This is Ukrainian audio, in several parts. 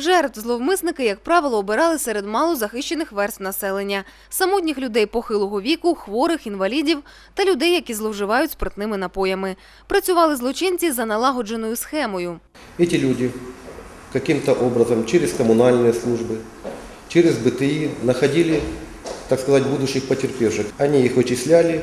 Жертв зловмисники, як правило, обирали серед малозахищених верств населення – самотніх людей похилого віку, хворих, інвалідів та людей, які зловживають спиртними напоями. Працювали злочинці за налагодженою схемою. Эти люди каким-то образом через коммунальные службы, через БТИ находили, так сказать, будущих потерпевших. Они их вычисляли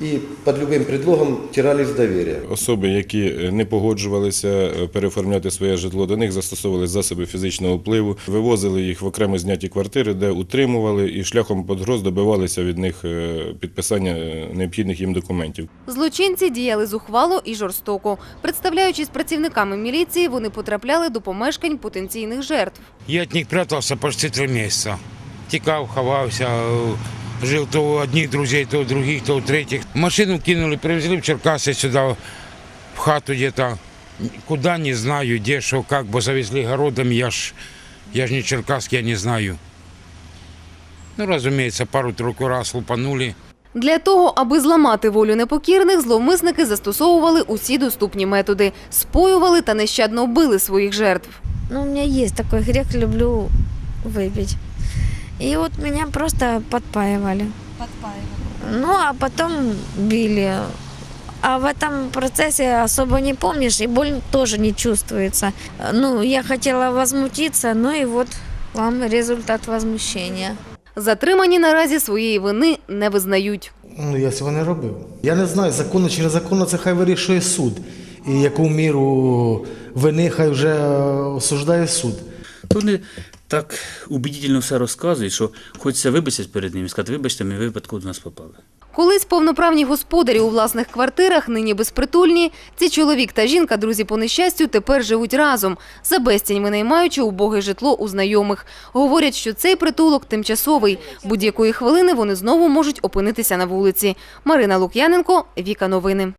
и под любым предлогом тирали с доверия. Особи, які не погоджувалися е, переоформляти своє житло, до них застосовували засоби фізичного впливу, вивозили їх в окремо зняті квартири, де утримували і шляхом подгроз добивалися від них е, підписання е, необхідних їм документів. Злочинці діяли зухвало і жорстоко. Представляючись працівниками міліції, вони потрапляли до помешкань потенційних жертв. Я от них прятался почти три месяца. Текал, ховался, э, жил то у одних друзей, то у других, то у третьих. Машину кинули, привезли в Черкасы сюда, в хату где-то. Куда не знаю, где, что, как, бо завезли городом, я ж, я ж не черкасский, я не знаю. Ну, разумеется, пару-тройку раз лупанули. Для того, аби зламати волю непокірних, зловмисники застосовували усі доступні методи – споювали та нещадно били своїх жертв. Ну, у меня есть такой грех, люблю выпить. И вот меня просто подпаивали. Ну, а потом били. А в этом процессе особо не помнишь, и боль тоже не чувствуется. Ну, я хотела возмутиться, ну и вот вам результат возмущения. Затримані наразі своєї вини не визнають. Ну, я цього не робив. Я не знаю, законно чи незаконно, це хай вирішує суд. І яку міру вини хай вже осуждає суд. Вони так убедительно все розказують, що хочеться вибачитися перед ними і сказати, вибачте, ми випадку до нас попали. Колись повноправні господарі у власних квартирах, нині безпритульні. Ці чоловік та жінка, друзі по нещастю, тепер живуть разом, за безцінь винаймаючи убоге житло у знайомих. Говорять, що цей притулок тимчасовий. Будь-якої хвилини вони знову можуть опинитися на вулиці. Марина Лук'яненко, Віка Новини.